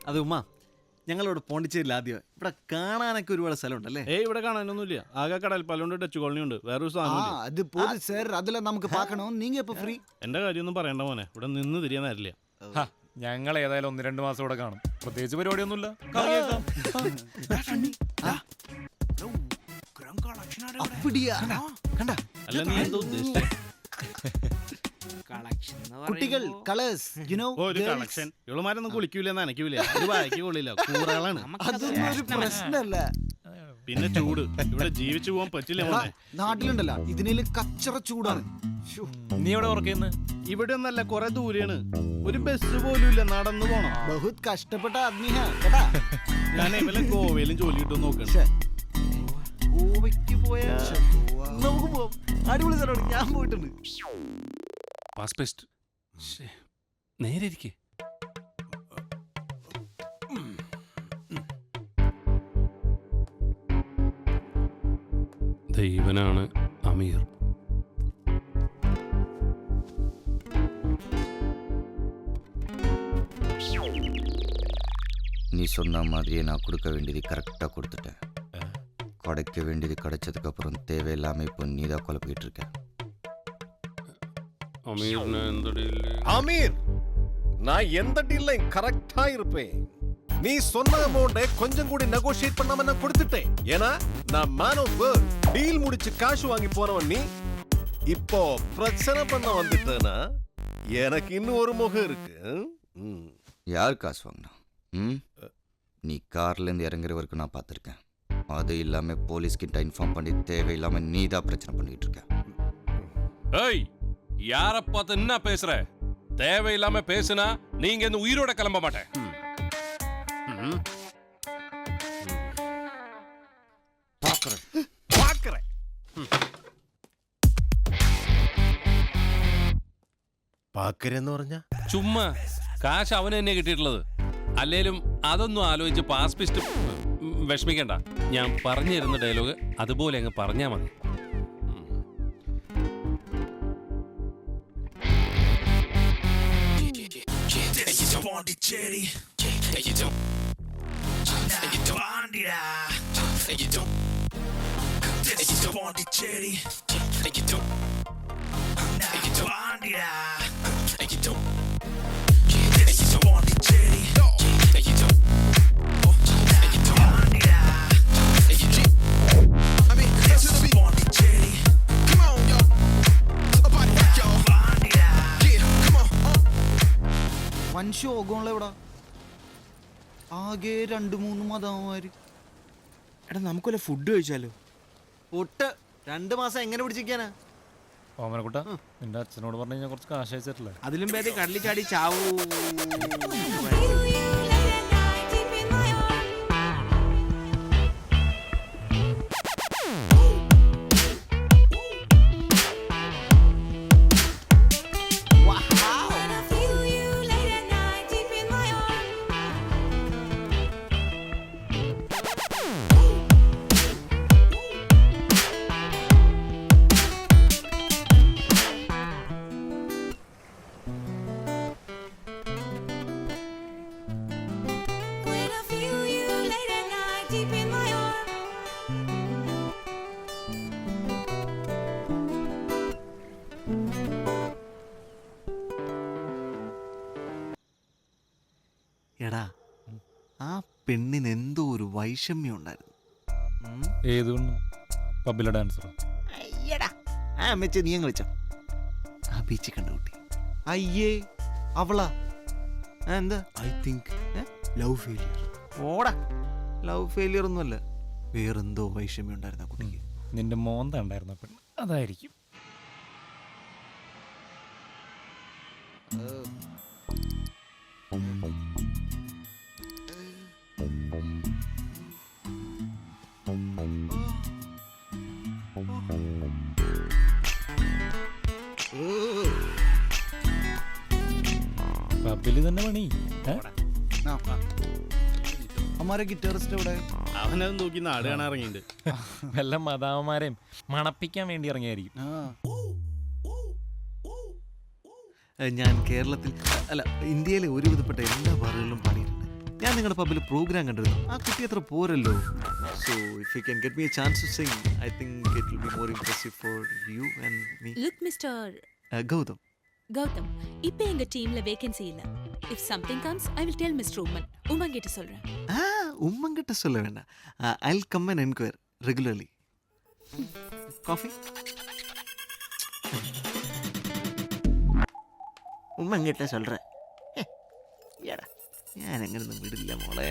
അത് ഉമ്മ ഞങ്ങളിവിടെ പോണ്ടിച്ചേരിയിൽ ആദ്യം ഇവിടെ കാണാനൊക്കെ ഒരുപാട് സ്ഥലമുണ്ടല്ലേ ഏയ് ഇവിടെ കാണാനൊന്നുമില്ല ആകെ കടൽ പല്ലുണ്ട് ടച്ച് കോളനി ഉണ്ട് വേറെ ഒരു ஆ സാധനം அது போது சார் அதெல்லாம் நமக்கு பார்க்கணும் நீங்க எப்ப ஃப்ரீ എന്റെ കാര്യമൊന്നും പറയണ്ട മോനെ ഇവിടെ നിന്ന് തിരിയാൻ നേരില്ല ഹ, ഞങ്ങൾ ഏതായാലും ഒന്ന് രണ്ട് മാസം ഇവിടെ കാണും പ്രത്യേകിച്ച് പരിപാടിയൊന്നുമില്ല കറങ്ങിയേക്കാം. அப்படியா கண்டா അല്ല നീ എന്തോ ഉദ്ദേശിച്ചേ കുട്ടികൾ കളേഴ്സ് യു നോ ഒരു കളക്ഷൻ ഇവളുമാരൊന്നും കുളിക്കൂല നനയ്ക്കൂല. ഒരു വായിക്ക് കൊള്ളില്ല കൂറകളാണ്. അതൊന്നും ഒരു പ്രശ്നമല്ല. പിന്നെ ചൂട്. ഇവിടെ ജീവിച്ചു പോകാൻ പറ്റില്ല മോനെ. നാട്ടിലുണ്ടല്ലോ. ഇതിനേലും കച്ചറ ചൂടാണ്. നീ എവിടെ ഉറക്കുന്നു ഇവിടെ ഒന്നല്ല കുറെ ദൂരെയാണ്. ഒരു ബസ് പോലും ഇല്ല നടന്നു പോണം. ബഹുത് കഷ്ടപ്പെട്ട ആദ്മി ഹാ കേട്ടാ? ഞാൻ ഇവലെ ഗോവയിലും ജോലി കിട്ടും നോക്കണം. ഗോവയ്ക്ക് പോയാ നമുക്ക് പോവാം. അടിപൊളി സ്ഥലമാണ്. ഞാൻ പോയിട്ടുണ്ട്. പാസ് പേസ്റ്റ് നേരെ ഇരിക്കേ ദൈവനാണ് അമീർ நீ சொன்ன மாதிரியே நான் கொடுக்க வேண்டியது கரெக்டாக கொடுத்துட்டேன் கிடைக்க வேண்டியது கிடைச்சதுக்கப்புறம் தேவையில்லாமல் இப்போ நீ தான் குழப்பிக்கிட்டு இருக்க அமீர் நான் எந்த டீல் அமீர் நான் எந்த டீல்லையும் கரெக்டா இருப்பேன். நீ சொன்ன அமௌண்ட கொஞ்சம் கூட நெகோஷியேட் பண்ணாம நான் கொடுத்துட்டேன். ஏன்னா நான் மேன் ஆஃப் வேர்ல்ட் டீல் முடிச்சு காசு வாங்கி போறவன் நீ. இப்போ பிரச்சனை பண்ண வந்துட்டேனா எனக்கு இன்னும் ஒரு முகம் இருக்கு. ம். யார் காசு வாங்கினா? ம்? நீ கார்லேருந்து இறங்குற வரைக்கும் நான் பார்த்துருக்கேன். அது இல்லாம போலீஸ்கிட்ட இன்ஃபார்ம் பண்ணி தேவையில்லாம நீ தான் பிரச்சனை பண்ணிட்டு இருக்க. ஏய் யார பார்த்து என்ன பேசுற தேவையில்லாம பேசுனா நீங்க இந்த உயிரோட கிளம்ப மாட்டேன் பார்க்கறேன் പാക്കരെന്ന് പറഞ്ഞ ചുമ്മാ കാശ് അവന് തന്നെ കിട്ടിയിട്ടുള്ളത് അല്ലേലും അതൊന്നും ആലോചിച്ച് പാസ് പിസ്റ്റ് വിഷമിക്കണ്ട ഞാൻ പറഞ്ഞു തരുന്ന ഡയലോഗ് അതുപോലെ അങ്ങ് പറഞ്ഞാ മതി Pondicherry. And you don't. And you don't. Bandira. And you don't. This is Pondicherry. And you don't. And you don't. Bandira. ശോകമുള്ള ആകെ രണ്ട് മൂന്ന് മതമാര് എടാ നമുക്കല്ല ഫുഡ് കഴിച്ചാലോ? ഒട്ട് രണ്ട് മാസം എങ്ങനെ പിടിച്ചിരിക്കാനാ? ഓമനക്കുട്ട നിന്റെ അച്ഛനോട് പറഞ്ഞു കഴിഞ്ഞാൽ കുറച്ച് കാശ് അയച്ചിട്ടില്ല? അതിലും പേര് കടലിൽ ചാടി ചാവൂ. എടാ ആ പെണ്ണിന് എന്തോ ഒരു വൈഷമ്യം ഉണ്ടായിരുന്നു. ഏതുകൊണ്ട്? പബ്ബിലെ ഡാൻസറോ അയ്യടാ ആ അമ്മച്ച നീ അങ്ങ് വിളിച്ചോ. ആ ബീച്ചിൽ കണ്ട കുട്ടി. അയ്യേ അവളാ. എന്താ? ഐ തിങ്ക് ലവ് ഫെയിലിയർ ഓടാ ലവ് ഫെയിലിയർ ഒന്നുമല്ല. വേറെന്തോ വൈഷമ്യം ഉണ്ടായിരുന്നു ആ കുട്ടിക്ക്. നിന്റെ മോന്ത ഉണ്ടായിരുന്ന പെണ്ണ്. അതായിരിക്കും. പണി. തന്നെ പണി അമ്മാരെ ഗിറ്റാറിസ്റ്റ് എവിടെ? അവനത് നോക്കി നാട് കാണാൻ ഇറങ്ങിയിട്ടുണ്ട്. വല്ല മതാവന്മാരെയും മണപ്പിക്കാൻ വേണ്ടി ഇറങ്ങിയായിരിക്കും. ഞാൻ കേരളത്തിൽ അല്ല ഇന്ത്യയിലെ ഒരുവിധപ്പെട്ട എല്ലാ ബാറുകളിലും പണിയിട്ടുണ്ട് ഞാൻ നിങ്ങളുടെ പബ്ബിൽ പ്രോഗ്രാം കണ്ടിരുന്നു. ആ കുട്ടി അത്ര പോരല്ലോ. So if you can get me a chance to sing I think it will be more impressive for you and me look mister Gautam. Gautam ഇപ്പോ എங்க ടീമിലെ വേക്കൻസി ഇല്ല. If something comes I will tell miss Ruman உமாங்கிட்ட சொல்கிறேன் ஆ உம்மங்கிட்ட சொல்ல வேண்டாம். I will come and enquire regularly coffee உம்மங்கிட்ட சொல்கிறேன் ஏடா ஏன் எங்கிருந்து விடல மோளே?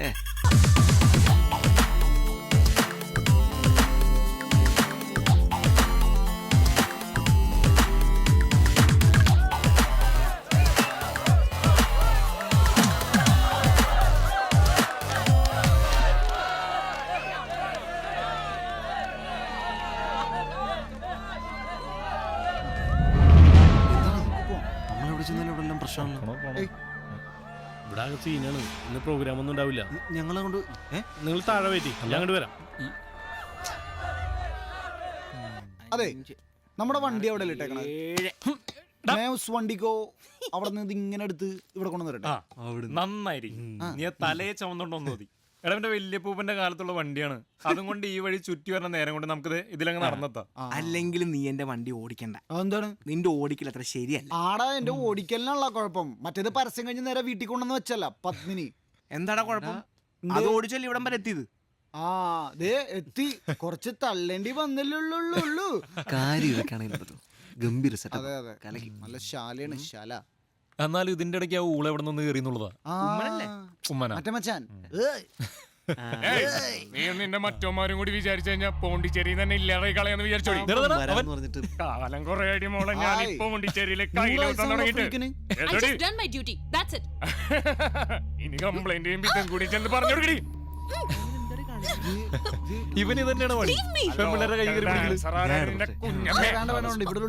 സീനാണ് ഇന്ന് പ്രോഗ്രാം ഒന്നും ഉണ്ടാവില്ല. ഞങ്ങളെ കൊണ്ട് നിങ്ങൾ താഴെ വെയിറ്റ് ഞാൻ അങ്ങോട്ട് വരാം. അതെ നമ്മുടെ വണ്ടി അവിടെ ഇട്ടേക്കണേ? മേവ്സ് വണ്ടിക്കോ അവിടെ നിന്ന് ഇങ്ങനെ എടുത്ത് ഇവിടെ കൊണ്ടുവന്നിട്ടെ ആ നന്നായിരിക്കും. നീ തലയെ ചുമന്നുണ്ടോന്ന് മതി. എടാ എന്റെ വല്യപ്പൂപ്പന്റെ കാലത്തുള്ള വണ്ടിയാണ്. അതും കൊണ്ട് ഈ വഴി ചുറ്റി വരുന്ന നേരം കൊണ്ട് നമുക്ക് ഇതിലങ്ങ് നടന്നെത്താം. അല്ലെങ്കിൽ നീ എന്റെ വണ്ടി ഓടിക്കണ്ട. എന്താണ് നിന്റെ ഓടിക്കൽ അത്ര ശരിയല്ല. ആടാ എന്റെ ഓടിക്കലിനുള്ള കുഴപ്പം. മറ്റേത് പരസ്യം കഴിഞ്ഞ് നേരെ വീട്ടിൽ കൊണ്ടുവന്ന് വെച്ചല്ല പത്മിനി. എന്താടാ കുഴപ്പം? അത് ഓടിച്ചല്ലേ ഇവിടം വരെ എത്തിയത്? ആ ദേ എത്തി. കുറച്ച് തള്ളേണ്ടി വന്നില്ലുള്ളൂ കാര്യം ഇതൊക്കെയാണെങ്കിൽ ഗംഭീര അതെ സെറ്റപ്പ് അതെ നല്ല ശാലയാണ് ശാല. എന്നാലും ഇതിന്റെ ഇടയ്ക്ക് ആ ഊള എവിടെ നിന്ന് കയറിന്നുള്ളതാ ആ, ഉമ്മന. ഏയ്. നീ മറ്റോമാരും കൂടി വിചാരിച്ചു കഴിഞ്ഞാ പോണ്ടിച്ചേരി തന്നെ ഇല്ലാതെ കളയെന്ന് വിചാരിച്ചോളി ദേ, പറഞ്ഞിട്ട്. കാലം കൊറേ അടി മോളെ ഞാൻ പോണ്ടിച്ചേരിയിലെ ഇനി കംപ്ലൈന്റ് ചെയ്യും കൂടി ചെന്ന് പറഞ്ഞു ഇവന് തന്നെയാണ് പണി. ഇവിടെ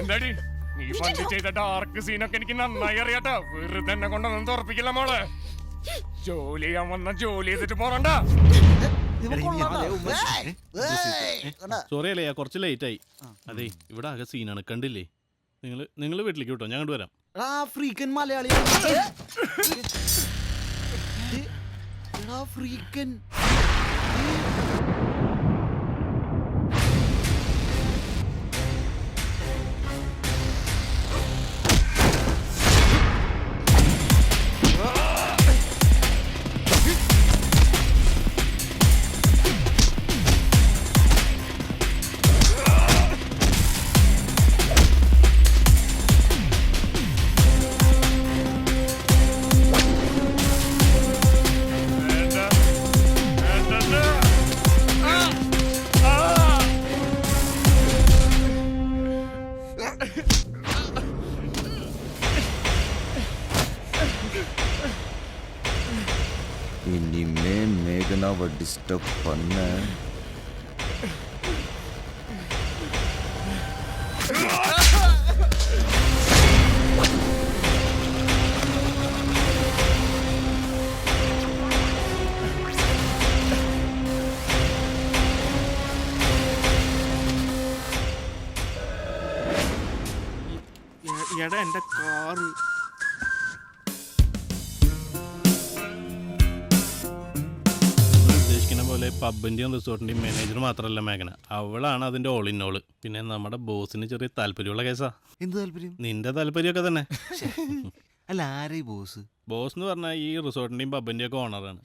എന്താടി? നീ പണ്ട് ചെയ്ത ഡാർക്ക് സീനൊക്കെ എനിക്ക് നന്നായി അറിയാട്ടോ. വെറുതെ എന്നെ കൊണ്ടൊന്നും തുറപ്പിക്കില്ല മോളെ. ജോലി ചെയ്യാൻ വന്ന ജോലി ചെയ്തിട്ട് പോറണ്ട. സോറി അല്ലേ കുറച്ച് ലേറ്റ് ആയി. അതെ ഇവിടെ ആകെ സീനാണ് കണ്ടില്ലേ? നിങ്ങൾ നിങ്ങൾ വീട്ടിലേക്ക് വിട്ടോ? ഞാൻ വരാം. ആ ഫ്രീക്കൻ മലയാളി എടാ Mr. Banana. എടാ എൻ്റെ കാറ് ഉദ്ദേശിക്കുന്ന റിസോർട്ടിന്റെയും മാനേജർ മാത്രമല്ല മേഘന. അവളാണ് അതിന്റെ ഓൾ ഇൻ ഓൾ പിന്നെ നമ്മുടെ ബോസിന് ചെറിയ താല്പര്യമുള്ള കേസാ. എന്ത് താല്പര്യം? നിന്റെ താല്പര്യമൊക്കെ തന്നെ. അല്ല ആരേ ബോസ്? ബോസ് എന്ന് പറഞ്ഞാൽ ഈ റിസോർട്ടിന്റെയും പബ്ബിന്റെയും ഒക്കെ ഓണറാണ്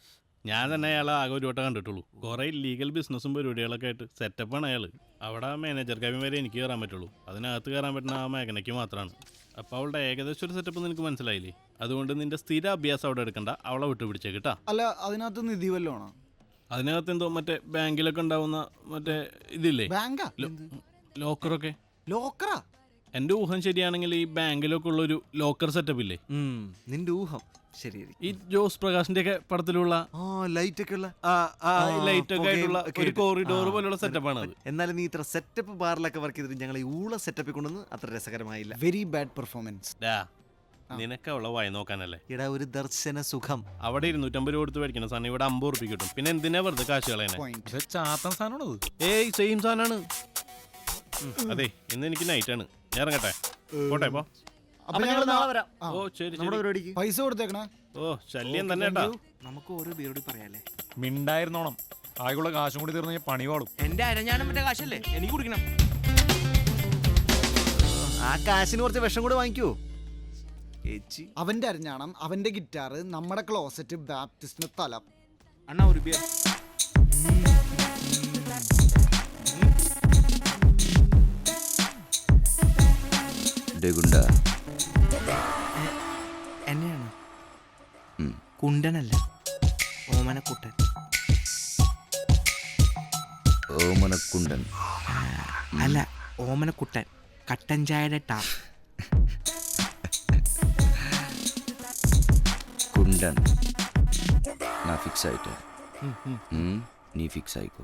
ഞാൻ തന്നെ അയാളെ ആകെ ഒരു വട്ടം കണ്ടിട്ടുള്ളൂ. കുറേ ലീഗൽ ബിസിനസ്സും പരിപാടികളൊക്കെ ആയിട്ട് സെറ്റപ്പാണ് അയാൾ അവിടെ മാനേജർ കാര്യം വരെ എനിക്ക് കയറാൻ പറ്റുള്ളൂ. അതിനകത്ത് കയറാൻ പറ്റുന്ന ആ മേഘനയ്ക്ക് മാത്രമാണ് അപ്പോൾ അവളുടെ ഏകദേശം ഒരു സെറ്റപ്പ് നിനക്ക് മനസ്സിലായില്ലേ? അതുകൊണ്ട് നിന്റെ സ്ഥിര അഭ്യാസം അവിടെ എടുക്കണ്ട. അവളെ വിട്ടുപിടിച്ചേ പിടിച്ചേക്കിട്ടാ അല്ല അതിനകത്ത് നിധി വല്ലതും ആണോ? അതിനകത്ത് എന്തോ മറ്റേ ബാങ്കിലൊക്കെ ഉണ്ടാവുന്ന മറ്റേ ഇതില്ലേ? ബാങ്കാ? ലോ- ലോക്കറൊക്കെ? ലോക്കറാ? എന്റെ ഊഹം ശരിയാണെങ്കിൽ ഈ ബാങ്കിലൊക്കെ ഉള്ള ഒരു ലോക്കർ സെറ്റപ്പ് ഇല്ലേ? ഉം, നിന്റെ ഊഹം ശരി ഈ ജോസ് പ്രകാശിന്റെ ഒക്കെ പടത്തിലുള്ള ആ ലൈറ്റ് ഒക്കെ ഉള്ള ലൈറ്റ് ഒക്കെ പുകയും ആയിട്ടുള്ള ഒക്കെ ഒരു. കോറിഡോർ ആ, പോലുള്ള സെറ്റപ്പാണ് അത് എന്നാലും നീ ഇത്ര സെറ്റപ്പ് ബാറിലൊക്കെ വർക്ക് ചെയ്തിട്ട് ഞങ്ങൾ ഈ ഊള സെറ്റപ്പിൽ കൊണ്ടുവന്ന് അത്ര രസകരമായില്ല. വെരി ബാഡ് പെർഫോമൻസ് ഡാ നിനക്ക് അവളെ വായി നോക്കാനല്ലേ? ഇടാ ഒരു ദർശന സുഖം. അവിടെ ഇരുന്നൂറ്റമ്പത് രൂപ കൊടുത്ത് മേടിക്കണം സാധനം. ഇവിടെ അമ്പത് ഉറുപ്പിക കിട്ടും. പിന്നെ എന്തിനാ വെറുതെ കാശ് കളയണേ? ഇത് ചാത്തൻ സാധനമാണത്. ഏയ് സെയിം സാധനമാണ് അതെ ഇന്ന് എനിക്ക് നൈറ്റ് ആണ്. ഞാൻ ഇറങ്ങട്ടെ? പോട്ടെ പോ. അപ്പൊ ഞങ്ങൾ നാളെ വരാം. ഓ ശരി നമ്മുടെ ശരി. പരിപാടിക്ക്. പൈസ കൊടുത്തേക്കണേ? ഓ ശല്യം തന്നെ കേട്ടാ. നമുക്ക് ഓരോ പേരോട് പറയാല്ലേ മിണ്ടായിരുന്നോണം. ആകെയുള്ള കാശും കൂടി തീർന്നു പണി പാടും എന്റെ അരഞ്ഞാണം മറ്റേ കാശല്ലേ? എനിക്ക് കുടിക്കണം. ആ കാശിന് കുറച്ച് വിഷം കൂടെ വാങ്ങിക്കോ. ഏച്ചി. അവന്റെ അരഞ്ഞാണം അവന്റെ ഗിറ്റാർ നമ്മുടെ ക്ലോസറ്റ് ബാപ്റ്റിസ്റ്റിന് തല. അണ്ണാ ഒരു ബിയർ ഗുണ്ട. എന്നെയാണ്? കുണ്ടനല്ല ഓമനക്കുട്ടൻ. ഓമനക്കുണ്ടൻ. അല്ല ഓമനക്കുട്ടൻ കട്ടൻ ചായയുടെ ടാ వింటాను నా ఫిక్స్ అయిపోయి నీ ఫిక్స్ అయిపో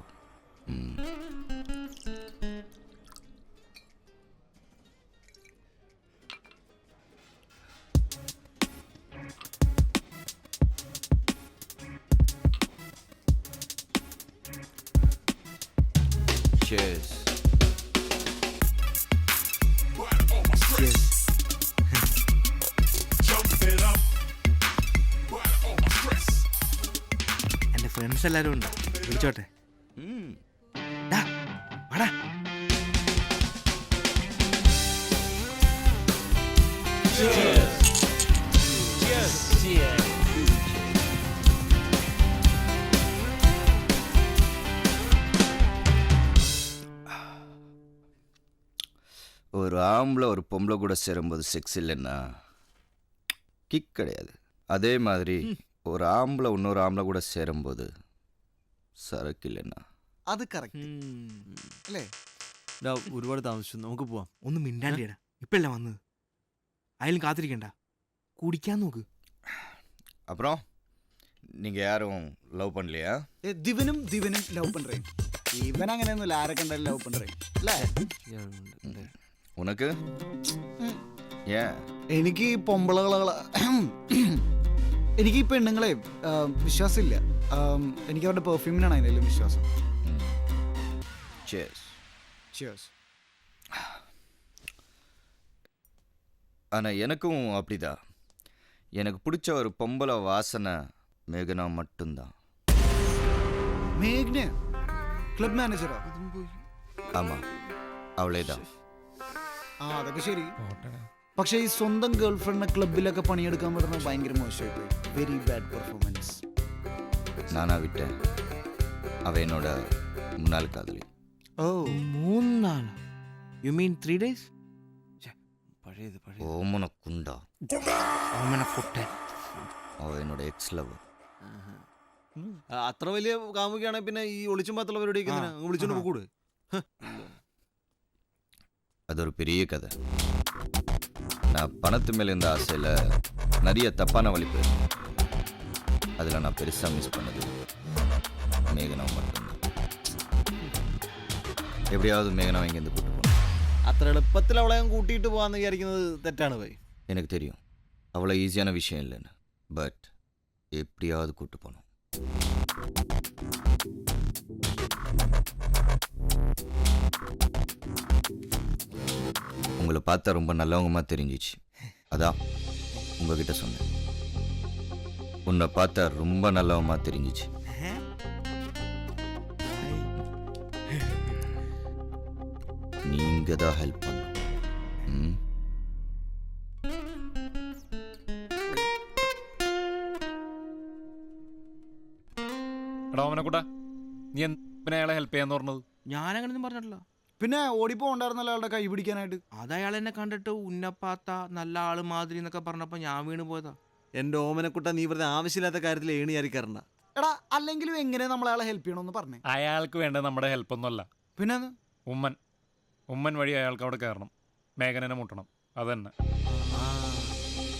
എന്റെ ഫ്രണ്ട്സ് എല്ലാരും ഉണ്ട് വിളിച്ചോട്ടെ ம் ഡാ, വാടാ. ஒரு ஆம்பளை ஒரு பொம்பளை கூட சேரும்போது செக்ஸ் இல்லைன்னா கிக் கிடையாது அதே மாதிரி ஒரு ஆம்பளை இன்னொரு ஆம்பளை கூட சேரும்போது അത് ഒരുപാട് താമസിച്ചു. നമുക്ക് പോവാം. ഒന്ന് മിണ്ടാണ്ടിയടാ ഇപ്പല്ല വന്നത്? അയാലും കാത്തിരിക്കണ്ട. കുടിക്കാൻ നോക്ക്. അപ്പുറം നിങ്ങൾ ആരും ലവ് പണില്ലയാ ദിവനും ദിവനും ലവ് പണ്ടേ ഇവൻ അങ്ങനെയൊന്നുമില്ല ആരെ കണ്ടാലും ലവ് പണ്ടേ അല്ലേ? ഉനക്ക് ഏ എനിക്ക് ഈ പൊമ്പളകള എനിക്ക് ഈ പെണ്ണുങ്ങളെ ആ, വിശ്വാസമില്ല ആ, എനിക്ക് അവരുടെ പെർഫ്യൂമിനാണ് അതിനെല്ലാം വിശ്വാസം சேஸ் Cheers. ஆனால் எனக்கும் அப்படிதான் எனக்கு பிடிச்ச ஒரு பொம்பளை வாசனை மேகனா மட்டும்தான் മേഘ്ന ക്ലബ് മാനേജറോ ஆமாம் அவளே தான் ആ അതൊക്കെ ശരി പക്ഷേ ഈ സ്വന്തം ഗേൾ ഫ്രണ്ടിനെ ക്ലബിലൊക്കെ പണിയെടുക്കാൻ പറ്റുന്നത് ഭയങ്കര മോശമായി പോയി വെരി ബാഡ് പെർഫോമൻസ് நானா விட்டேன் அவ என்னோட முன்னாள் காதலி ഓ മൂന്നാളോ യു മീൻ ത്രീ ഡേയ്സ് പഴയത് പഴയത് ஓமன குண்டா ഓമനക്കുട്ടൻ அவ என்னோட எக்ஸ் லவ் ആ, അത്ര വലിയ കാമുകയാണെങ്കിൽ പിന്നെ ഈ ഒളിച്ചും പാത്തുള്ള പരിപാടിയൊക്കെ എന്തിനാ? അങ്ങ് വിളിച്ചോണ്ട് പോകൂടെ அது ஒரு பெரிய கதை நான் பணத்து மேல இருந்த ஆசையில் நிறைய தப்பான வழி போயிருந்தேன் அதில் நான் பெருசாக மிஸ் பண்ணது மேகனா மட்டும்தான் எப்படியாவது மேகனா இங்கேருந்து கூட்டு போகணும் അത്ര എളുപ്പത്തിൽ അവളെ അങ്ങ് കൂട്ടിയിട്ട് പോകാന്ന് വിചാരിക്കുന്നത് തെറ്റാണ് പോയി எனக்கு தெரியும் அவ்வளோ ஈஸியான விஷயம் இல்லைன்னு பட் எப்படியாவது கூட்டு போகணும் உங்களை பார்த்தா ரொம்ப நல்லவங்கமா தெரிஞ்சிச்சு அதான் உங்ககிட்ட சொன்னேன் உன்னை பார்த்தா ரொம்ப நல்லவமா தெரிஞ்சிச்சு நீங்க தான் ஹெல்ப் பண்ணும் ம் എടാ ഓമനക്കുട്ട നീ എന്തിനാ അയാളെ ഹെൽപ്പ് ചെയ്യാന്ന് പറഞ്ഞത് ഞാനങ്ങനൊന്നും പറഞ്ഞിട്ടില്ല പിന്നെ ഓടിപ്പോണ്ടായിരുന്നല്ലോ അയാളുടെ കൈ പിടിക്കാനായിട്ട്. അത് അയാൾ എന്നെ കണ്ടിട്ട് ഉന്നപ്പാത്ത നല്ല ആൾ മാതിരി എന്നൊക്കെ പറഞ്ഞപ്പോ ഞാൻ വീണ് പോയതാ. എന്റെ ഓമനക്കുട്ട നീ വെറുതെ ആവശ്യമില്ലാത്ത കാര്യത്തിൽ ഏണി എടാ അല്ലെങ്കിലും എങ്ങനെ നമ്മൾ അയാളെ ഹെൽപ്പ് ചെയ്യണമെന്ന് പറഞ്ഞേ. അയാൾക്ക് വേണ്ട നമ്മുടെ ഹെൽപ്പ് ഒന്നുമല്ല. പിന്നെ അത്? ഉമ്മൻ ഉമ്മൻ വഴി അയാൾക്ക് അവിടെ കയറണം. മേഘനനെ മുട്ടണം. അതന്നെ.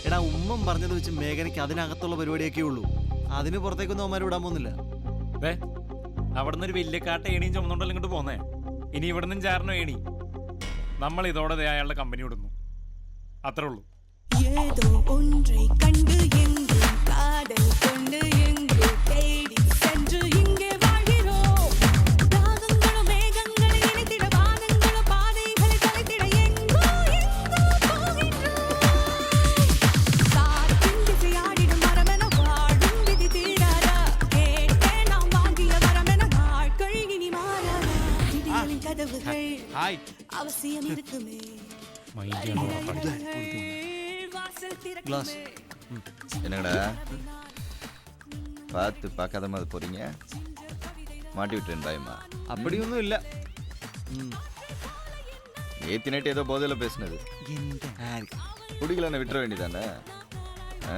എടാ ഉമ്മൻ പറഞ്ഞത് വെച്ച് മേഘനയ്ക്ക് അതിനകത്തുള്ള പരിപാടിയൊക്കെ ഉള്ളൂ. അതിന് പുറത്തേക്കൊന്നും അവന്മാർ വിടാൻ പോകുന്നില്ല. അവിടുന്ന് ഒരു വലിയ കാട്ട ഏണിയും ചുമന്നുണ്ടല്ലോ ഇങ്ങോട്ട് പോന്നേ? ഇനി ഇവിടുന്ന് ചാറിന് വേണി നമ്മൾ ഇതോടെ അയാളുടെ കമ്പനി വിടുന്നു. അത്രേ ഉള്ളൂ. ഏതോ ഒൻറെ കണ്ട് എങ്കും കാടൽ കൊണ്ട് എങ്കും அவசியம் இருக்குமே என்னடா? பார்த்து பார்க்காத மாதிரி போறீங்க? மாட்டி விட்டுறேன் பயமா அப்படி ஒன்றும் இல்லை. நேத்தி நைட்டு ஏதோ போதையில் பேசினது. பிடிக்கலன்னு விட்டுற வேண்டியதானே? ஆ?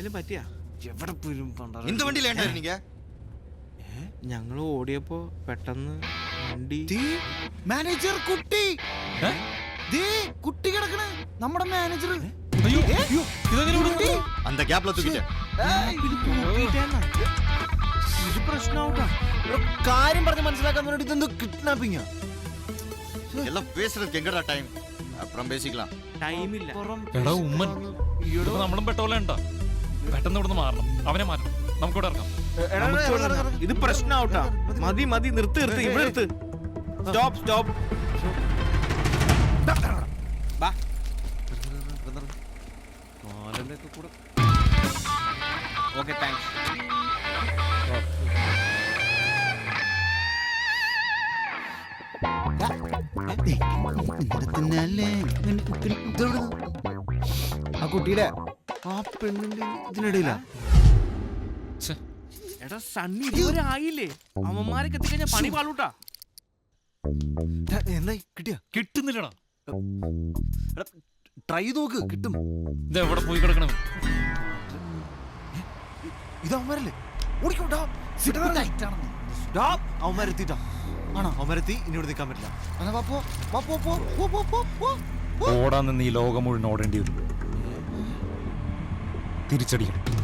എന്തേലും പറ്റിയാ എവിടെ പോലും പണ്ടാ இந்த வண்டியில ஏன்டா இருந்தீங்க ഞങ്ങൾ ഓടിയപ്പോ പെട്ടെന്ന് വണ്ടി മാനേജർ കുട്ടി ദേ കുട്ടി കിടക്കണ് നമ്മുടെ മാനേജർ அந்த கேப்ல தூக்கிட்டேன் ഇത് പ്രശ്നമാവട്ടാ കാര്യം പറഞ്ഞ് മനസ്സിലാക്കാൻ വേണ്ടി ഇതെന്തോ കിഡ്നാപ്പിംഗ് எல்லாம் பேசுறதுக்கு எங்கடா டைம் அப்புறம் பேசிக்கலாம் ടൈമില്ല എടാ ഉമ്മൻ ഇതിപ്പോ നമ്മളും പെട്ട പോലെ ഉണ്ടോ പെട്ടെന്ന് ഇവിടുന്ന് മാറണം. അവനെ മാറ്റണം. നമുക്കിവിടെ ഇറക്കാം. ഇത് പ്രശ്നമാവട്ടാ മതി മതി നിർത്ത് നിർത്ത്. ഇവിടെ നിർത്ത്. Stop stop. മാലന്റെ കൂടെ. ഓക്കെ താങ്ക്സ് ആ കുട്ടിയുടെ ആ പെണ്ണിന്റെ ഇതിനിടയിലാ. എടാ സണ്ണി ഇതുവരെ ആയില്ലേ അവന്മാരൊക്കെ കത്തിക്കഴിഞ്ഞാ പണി പാളൂട്ടാ. എന്നായി? കിട്ടിയ? കിട്ടുന്നില്ലടാ. ട്രൈ നോക്ക് കിട്ടും. ഇത് എവിടെ പോയി കിടക്കണം ഇത് അവന്മാരല്ലേ? ഓടിക്കോട്ടാ അവന്മാരെത്തിട്ടാ. ആണോ അവന്മാരെത്തി? ഇനി ഇവിടെ നിൽക്കാൻ പറ്റില്ല. ഓടാൻ നിന്ന് ഈ ലോകം മുഴുവൻ ഓടേണ്ടി വരും. തിരിച്ചടിക്കണം.